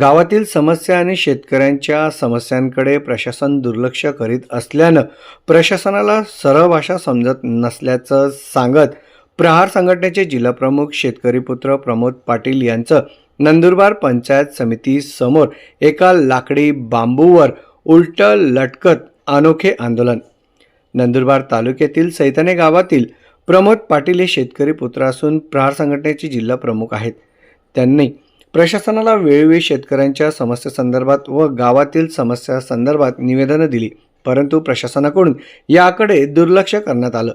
गावातील समस्या आणि शेतकऱ्यांच्या समस्यांकडे प्रशासन दुर्लक्ष करीत असल्यानं प्रशासनाला सरळ भाषा समजत नसल्याचं सांगत प्रहार संघटनेचे जिल्हाप्रमुख शेतकरी पुत्र प्रमोद पाटील यांचं नंदुरबार पंचायत समितीसमोर एका लाकडी बांबूवर उलट लटकत अनोखे आंदोलन. नंदुरबार तालुक्यातील सैताने गावातील प्रमोद पाटील हे शेतकरी पुत्र असून प्रहार संघटनेचे जिल्हा प्रमुख आहेत. त्यांनी प्रशासनाला वेळोवेळी शेतकऱ्यांच्या समस्येसंदर्भात व गावातील समस्यासंदर्भात निवेदनं दिली परंतु प्रशासनाकडून याकडे दुर्लक्ष करण्यात आलं.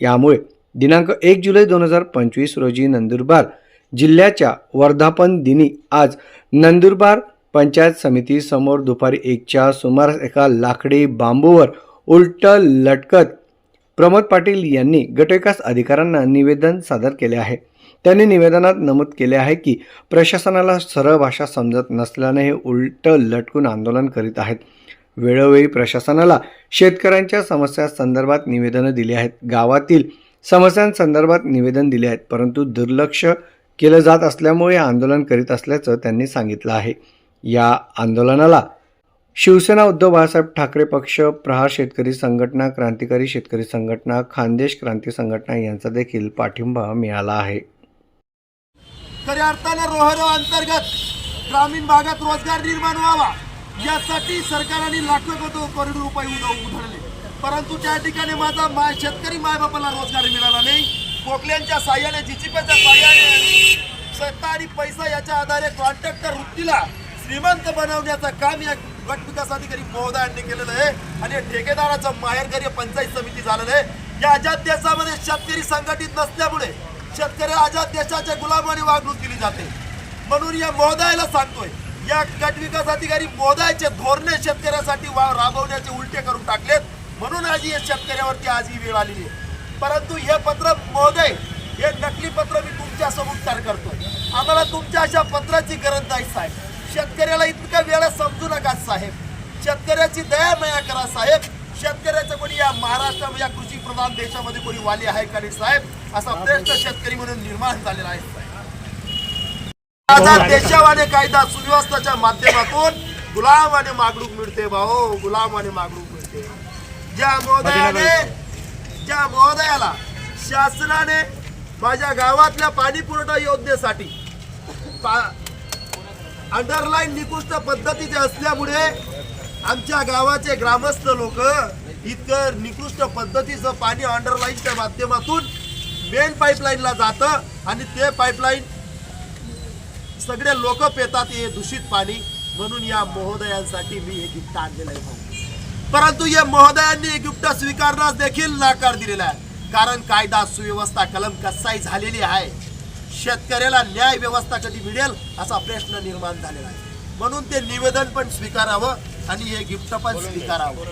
यामुळे दिनांक एक जुलै दोन हजार पंचवीस रोजी नंदुरबार जिल्ह्याच्या वर्धापन दिनी आज नंदुरबार पंचायत समितीसमोर दुपारी एकच्या सुमारास एका लाकडी बांबूवर उलट लटकत प्रमोद पाटील यांनी गटविकास अधिकाऱ्यांना निवेदन सादर केले आहे. त्यांनी निवेदनात नमूद केले आहे की प्रशासनाला सरळ भाषा समजत नसल्याने हे उलट लटकून आंदोलन करीत आहेत. वेळोवेळी प्रशासनाला शेतकऱ्यांच्या समस्या संदर्भात निवेदनं दिली आहेत. गावातील समस्यांसंदर्भात निवेदन दिले आहेत परंतु दुर्लक्ष केलं जात असल्यामुळे आंदोलन करीत असल्याचं त्यांनी सांगितलं आहे. या आंदोलनाला शिवसेना उद्धव बाळासाहेब ठाकरे पक्ष प्रहार शेतकरी संघटना क्रांतिकारी शेतकरी संघटना खानदेश क्रांती संघटना यांचा देखील पाठिंबा मिळाला आहे. खऱ्या अर्थानं रोहरो अंतर्गत ग्रामीण भागात रोजगार निर्माण व्हावा यासाठी सरकारने लाखो करोड रुपये उधळले. परंतु त्या ठिकाणी माझा माय शेतकरी मायबापाला रोजगार मिळाला नाही. कोकल्यांच्या साह्याने जिचिपेच्या साह्याने आणि सत्ता आणि पैसा याच्या आधारे कॉन्ट्रॅक्टर वृत्तीला श्रीमंत बनवण्याचं काम या गट विकास अधिकारी महोदयांनी केलेलं आहे. आणि ठेकेदाराचं माहेरघर पंचायत समिती झालेलं आहे. या अजात देशामध्ये शेतकरी संघटित नसल्यामुळे शेतकरी अजात देशाच्या गुलामाने वागणूक दिली जाते. म्हणून या महोदयाला सांगतोय या गट विकास अधिकारी महोदयाचे धोरणे शेतकऱ्यासाठी वा- राबवण्याचे उलटे करून टाकलेत. म्हणून आज या शेतकऱ्यावरती आज ही वेळ आलेली आहे. परंतु हे पत्र महोदय हे नकली पत्र मी तुमच्यासमोर तयार करतोय. आम्हाला तुमच्या अशा पत्राची गरज नाही साहेब. शेतकऱ्याला इतका वेळा समजू नका साहेब. शेतकऱ्याची दया मया करा साहेब. शेतकऱ्याचं कोणी या महाराष्ट्र या कृषी प्रधान देशामध्ये कोणी वाली आहे का नाही साहेब? असा प्रश्न शेतकरी म्हणून निर्माण झालेला आहे. साहेब देशावाने कायदा सुव्यवस्थाच्या माध्यमातून गुलाम आणि मागणूक मिळते भाऊ. गुलाम आणि मागणूक मिळते. ज्या महोदयाने ज्या महोदयाला शासनाने माझ्या गावातल्या पाणी पुरवठा योजनेसाठी अंडरलाईन निकृष्ट पद्धतीचे असल्यामुळे आमच्या गावाचे ग्रामस्थ लोक इतकं निकृष्ट पद्धतीचं पाणी अंडरलाईनच्या माध्यमातून मेन पाईपलाईनला जातं आणि ते पाईपलाईन सगळे लोक पितात हे दूषित पाणी. म्हणून या महोदयांसाठी मी हे गिफ्ट आणलेलं आहे. परंतु या महोदयांनी हे गिफ्ट स्वीकारण्यास देखील नाकार दिलेला आहे. कारण कायदा सुव्यवस्था कलम कसाई झालेली आहे. शेतकऱ्याला न्याय व्यवस्था कधी मिळेल असा प्रश्न निर्माण झालेला आहे. म्हणून ते निवेदन पण स्वीकारावं आणि हे गिफ्ट पण स्वीकारावं.